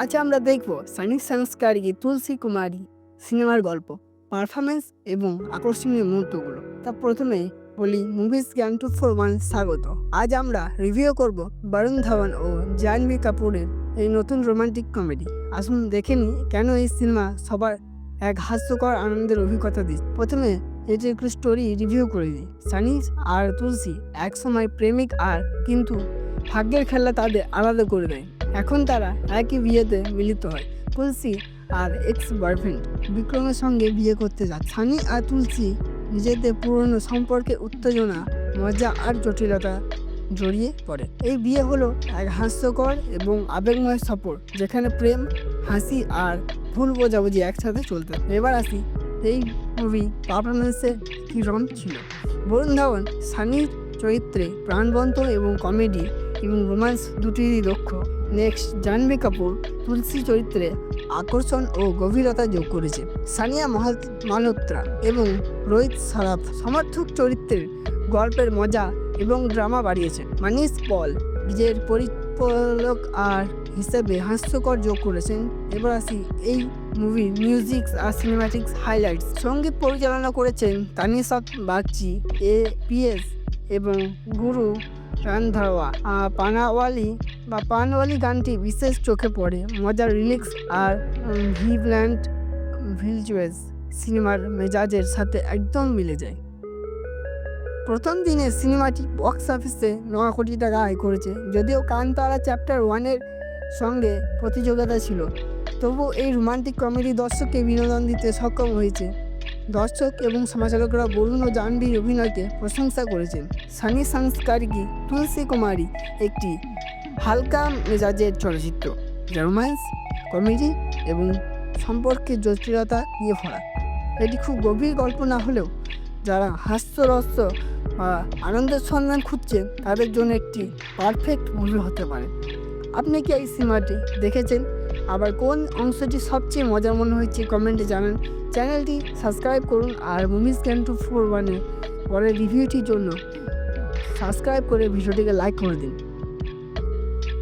আজ আমরা দেখব সানি সংস্কারী তুলসী কুমারী সিনেমার গল্প পারফরমেন্স এবং আকর্ষণীয় মুহূর্তগুলো। তা প্রথমে বলি মুভিজ জ্ঞান টু ফোর ওয়ান স্বাগত। আজ আমরা রিভিউ করব বরুণ ধাওয়ান ও জাহ্নবী কাপুরের এই নতুন রোমান্টিক কমেডি আসুন দেখে নিই কেন এই সিনেমা সবার এক হাস্যকর আনন্দের অভিজ্ঞতা দিচ্ছে। প্রথমে এটি একটু স্টোরি রিভিউ করে দিই। সানি আর তুলসী একসময় প্রেমিক আর কিন্তু ভাগ্যের খেলা তাদের আলাদা করে দেয়। এখন তারা একই বিয়েতে মিলিত হয়। তুলসী আর এক্স বয়ফ্রেন্ড বিক্রমের সঙ্গে বিয়ে করতে যায়। সানি আর তুলসী নিজেদের পুরনো সম্পর্কে উত্তেজনা, মজা আর জটিলতা জড়িয়ে পড়ে। এই বিয়ে হলো এক হাস্যকর এবং আবেগময় সফর, যেখানে প্রেম, হাসি আর ভুল বোঝাবুঝি একসাথে চলতে। এবার আসি এই মুভি পারফরমেন্সের কিরম ছিল? বরুণ ধাওয়ান সানির চরিত্রে প্রাণবন্ত এবং কমেডি এবং রোমান্স দুটিরই লক্ষ্য। নেক্সট, জাহ্নবী কাপুর তুলসী চরিত্রে আকর্ষণ ও গভীরতা যোগ করেছে। সানিয়া মালহোত্রা এবং রোহিত সারাফ সমর্থক চরিত্রের গল্পের মজা এবং ড্রামা বাড়িয়েছে। মানিস পল নিজের পরিচালক আর হিসেবে হাস্যকর যোগ করেছেন এবার আসি এই মুভির মিউজিক আর সিনেমাটিক্স হাইলাইটস সংগীত পরিচালনা করেছেন তানিসাত বাগচি, এ পিএস এবং গুরু রানধাওয়া। পানাওয়ালি বা পানওয়ালি গানটি বিশেষ চোখে পড়ে। মজার রিলিক্স আর ভিভল্যান্ড ভিলজুয়েস সিনেমার মেজাজের সাথে একদম মিলে যায়। প্রথম দিনে সিনেমাটি বক্স অফিসে ন কোটি টাকা আয় করেছে, যদিও কানতারা চ্যাপ্টার ওয়ানের সঙ্গে প্রতিযোগিতা ছিল। তবু এই রোমান্টিক কমেডি দর্শককে বিনোদন দিতে সক্ষম হয়েছে। দর্শক এবং সমালোচকরা বরুণ ও জাহ্নবীর অভিনয়কে প্রশংসা করেছেন। সানি সংস্কারী তুলসী কুমারী একটি হালকা মেজাজের চলচ্চিত্র। রোম্যান্স, কমেডি এবং সম্পর্কের জটিলতা নিয়ে ভরা। এটি খুব গভীর গল্প না হলেও যারা হাস্যরস্য বা আনন্দের সন্ধান খুঁজছেন তাদের জন্য একটি পারফেক্ট মুভি হতে পারে। আপনি কি এই সিনেমাটি দেখেছেন? আবার কোন অংশটি সবচেয়ে মজার মনে হয়েছে কমেন্টে জানান। চ্যানেলটি সাবস্ক্রাইব করুন আর মুভিজ ক্যান টু ফোর ওয়ানের পরের রিভিউটির জন্য সাবস্ক্রাইব করে ভিডিওটিকে লাইক করে দিন।